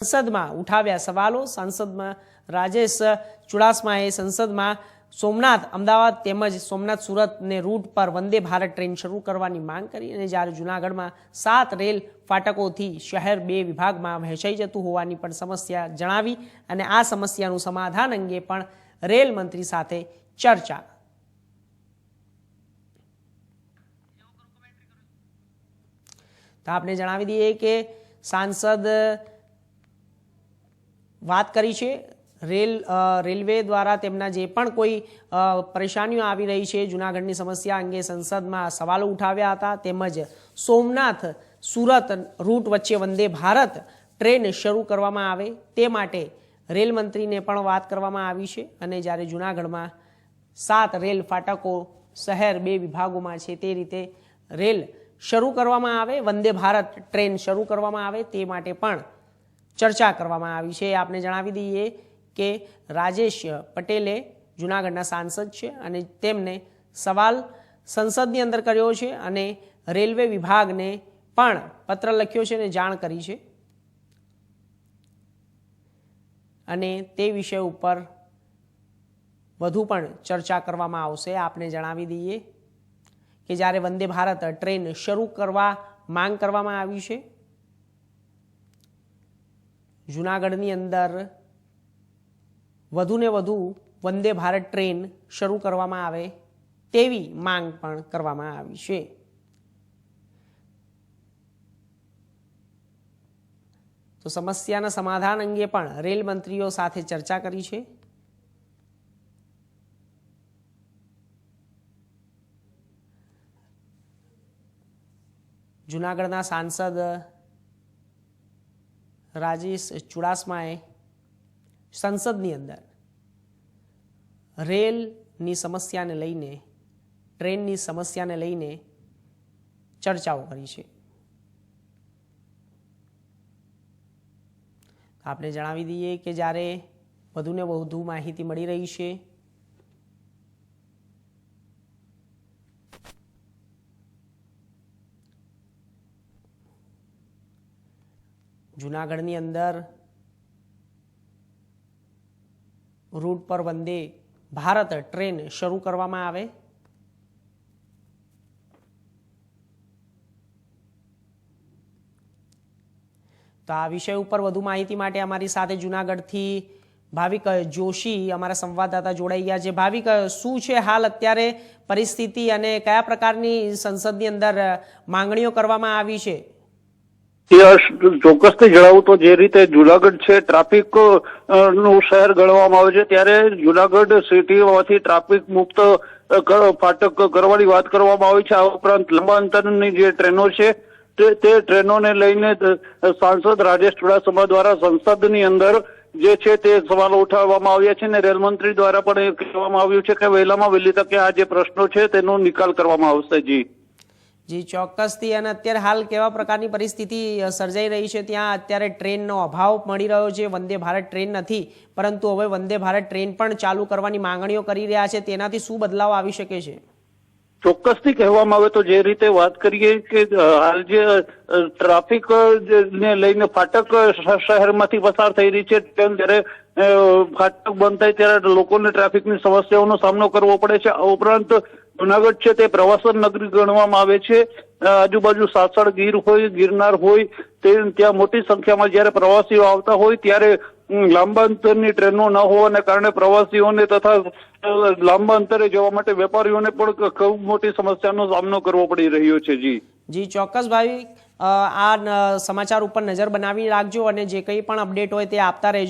સંસદમાં ઉઠાવ્યા સવાલો. સંસદમાં રાજેશ ચુડાસમાએ સંસદમાં સોમનાથ અમદાવાદ તેમજ સોમનાથ સુરતને રૂટ પર વંદે ભારત ટ્રેન શરૂ કરવાની માંગ કરી અને જ્યારે જૂનાગઢમાં સાત રેલ ફાટકોથી શહેર બે વિભાગમાં વહેંચાઈ જતું હોવાની પણ સમસ્યા જણાવી અને આ સમસ્યાનું સમાધાન અંગે પણ રેલ મંત્રી સાથે ચર્ચા. તો આપણે જણાવી દઈએ કે સાંસદ વાત કરી છે. રેલ રેલવે દ્વારા તેમના જે પણ કોઈ પરેશાનીઓ આવી રહી છે, જૂનાગઢની સમસ્યા અંગે સંસદમાં સવાલો ઉઠાવ્યા હતા, તેમજ સોમનાથ, સુરત રૂટ વચ્ચે વંદે ભારત ટ્રેન શરૂ કરવામાં આવે, તે માટે રેલ મંત્રીને પણ વાત કરવામાં આવી છે. અને જ્યારે જૂનાગઢમાં સાત રેલ ફાટકો શહેર બે વિભાગોમાં છે, તે રીતે રેલ શરૂ કરવામાં આવે, વંદે ભારત ટ્રેન શરૂ કરવામાં આવે, તે માટે પણ ચર્ચા કરવામાં આવી છે. આપણે જણાવી દઈએ કે રાજેશ પટેલે જૂનાગઢના સાંસદ છે અને તેમને સવાલ સંસદની અંદર કર્યો છે અને રેલવે વિભાગને પણ પત્ર લખ્યો છે અને જાણ કરી છે. અને તે વિષય ઉપર વધુ પણ ચર્ચા કરવામાં આવશે. આપને જણાવી દઈએ કે જ્યારે વંદે ભારત ટ્રેન શરૂ કરવા માંગ કરવામાં આવી છે જૂનાગઢની અંદર વધુને વધુ વંદે ભારત ટ્રેન શરૂ કરવામાં આવે તેવી માંગ પણ કરવામાં આવી છે. તો સમસ્યાના સમાધાન અંગે પણ રેલ મંત્રીઓ સાથે ચર્ચા કરી છે. જૂનાગઢના સાંસદ રાજેશ ચુડાસમાએ સંસદની અંદર રેલની સમસ્યાને લઈને, ટ્રેનની સમસ્યાને લઈને ચર્ચાઓ કરી છે. આપણે જણાવી દઈએ કે જ્યારે વધુને વધુ માહિતી મળી રહી છે જૂનાગઢની અંદર રૂટ પર વંદે ભારત ટ્રેન શરૂ કરવામાં આવે. તો આ વિષય ઉપર વધુ માહિતી માટે અમારી સાથે જુનાગઢથી ભાવિક જોશી, અમારા સંવાદદાતા જોડાઈ ગયા છે. ભાવિક, શું છે હાલ અત્યારે પરિસ્થિતિ અને કયા પ્રકારની સંસદની અંદર માંગણીઓ કરવામાં આવી છે? ચોક્કસથી જણાવું તો જે રીતે જુનાગઢ છે, ટ્રાફિકનું શહેર ગણવામાં આવે છે, ત્યારે જુનાગઢ સિટીમાંથી ટ્રાફિક મુક્ત ફાટક કરવાની વાત કરવામાં આવી છે. આ ઉપરાંત લાંબા અંતરની જે ટ્રેનો છે, તે તે ટ્રેનોને લઈને સાંસદ રાજેશ ચુડાસમા દ્વારા સંસદની અંદર જે છે તે સવાલો ઉઠાવવામાં આવ્યા છે અને રેલમંત્રી દ્વારા પણ એ કહેવામાં આવ્યું છે કે વહેલામાં વહેલી તકે આ જે પ્રશ્નો છે તેનો નિકાલ કરવામાં આવશે જી. જી ચોક્કસથી અને અત્યારે હાલ કેવા પ્રકારની પરિસ્થિતિ સર્જાઈ રહી છે, ત્યાં અત્યારે ટ્રેનનો અભાવ મળી રહ્યો છે, વંદે ભારત ટ્રેન નથી. પરંતુ હવે વંદે ભારત ટ્રેન પણ ચાલુ કરવાની માંગણીઓ કરી રહ્યા છે, તેનાથી શું બદલાવ આવી શકે છે? ચોક્કસથી કહેવામાં આવે તો જે રીતે વાત કરીએ કે હાલ જે ટ્રાફિક ને લઈને ફાટક શહેરમાંથી પસાર થઈ રહી છે ટ્રેન જ્યારે ફાટક બંધ થાય ત્યારે લોકોને ટ્રાફિકની સમસ્યાઓનો સામનો કરવો પડે છે. આ ઉપરાંત જુનાગઢ છે તે પ્રવાસન નગરી ગણવામાં આવે છે. આજુબાજુ સાસણ ગીર હોય, ગિરનાર હોય, તે ત્યાં મોટી સંખ્યામાં જ્યારે પ્રવાસીઓ આવતા હોય ત્યારે લાંબા અંતરની ટ્રેનો ન હોવાને કારણે પ્રવાસીઓને તથા લાંબા અંતરે જવા માટે વેપારીઓને પણ ખૂબ મોટી સમસ્યાનો સામનો કરવો પડી રહ્યો છે, જી. જી, ચોક્કસ ભાઈ. આ સમાચાર ઉપર નજર બનાવી રાખજો અને જે કંઈ પણ અપડેટ હોય તે આપતા રહેજો.